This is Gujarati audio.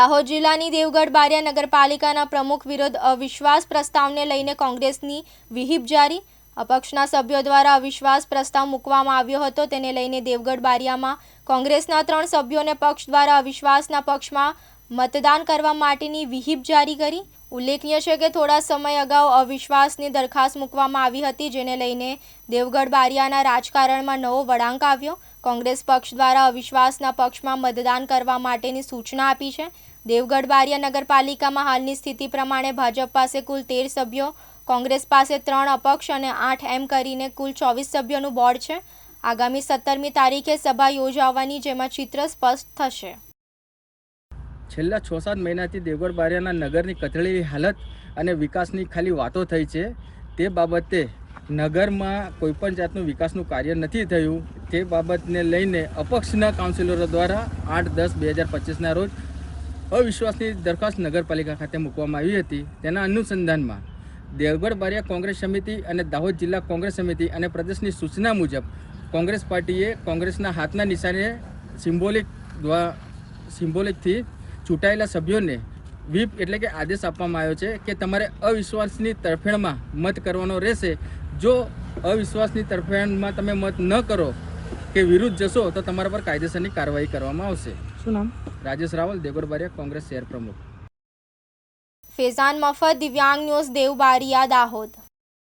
દાહોદ જિલ્લાની દેવગઢ બારિયા નગરપાલિકાના પ્રમુખ વિરુદ્ધ અવિશ્વાસ પ્રસ્તાવને લઈને કોંગ્રેસની વિહિપ જારી. અપક્ષના સભ્યો દ્વારા અવિશ્વાસ પ્રસ્તાવ મૂકવામાં આવ્યો હતો. તેને લઈને દેવગઢ બારિયામાં કોંગ્રેસના ત્રણ સભ્યોને પક્ષ દ્વારા અવિશ્વાસના પક્ષમાં મતદાન કરવા માટેની વિહિપ જારી કરી. ઉલ્લેખનીય છે કે થોડા સમય અગાઉ અવિશ્વાસની દરખાસ્ત મૂકવામાં આવી હતી, જેને લઈને દેવગઢ બારિયાના રાજકારણમાં નવો વળાંક આવ્યો. કોંગ્રેસ પક્ષ દ્વારા અવિશ્વાસના પક્ષમાં મતદાન કરવા માટેની સૂચના આપી છે. દેવગઢ બારિયા નગરપાલિકામાં હાલની સ્થિતિ પ્રમાણે ભાજપ પાસે કુલ તેર સભ્યો, કોંગ્રેસ પાસે ત્રણ અપક્ષ અને આઠ એમ કરીને કુલ ચોવીસ સભ્યોનું બોર્ડ છે. આગામી સત્તરમી તારીખે સભા યોજાવાની, જેમાં ચિત્ર સ્પષ્ટ થશે. છેલ્લા છ સાત મહિનાથી દેવગઢ બારિયાના નગરની કથળેલી હાલત અને વિકાસની ખાલી વાતો થઈ છે. તે બાબતે નગરમાં કોઈપણ જાતનું વિકાસનું કાર્ય નથી થયું. તે બાબતને લઈને અપક્ષના કાઉન્સિલરો દ્વારા આઠ દસ બે હજાર પચીસના રોજ અવિશ્વાસની દરખાસ્ત નગરપાલિકા ખાતે મૂકવામાં આવી હતી. તેના અનુસંધાનમાં દેવગઢ બારિયા કોંગ્રેસ સમિતિ અને દાહોદ જિલ્લા કોંગ્રેસ સમિતિ અને પ્રદેશની સૂચના મુજબ કોંગ્રેસ પાર્ટીએ કોંગ્રેસના હાથના નિશાને સિમ્બોલિક સિમ્બોલિકથી ચૂંટાયેલા સભ્યોને વ્હીપ એટલે કે આદેશ આપવામાં આવ્યો છે કે તમારે અવિશ્વાસની તરફેણમાં મત કરવાનો રહેશે. જો અવિશ્વાસની તરફેણમાં તમે મત ન કરો કે વિરુદ્ધ જશો તો તમારા પર કાયદેસરની કાર્યવાહી કરવામાં આવશે. શું નામ? રાજેશ રાવલ દેગોરબારિયા કોંગ્રેસ શહેર પ્રમુખ. ફેઝાન મફત દિવ્યાંગ ન્યૂઝ દેવ બારિયા દાહોદ.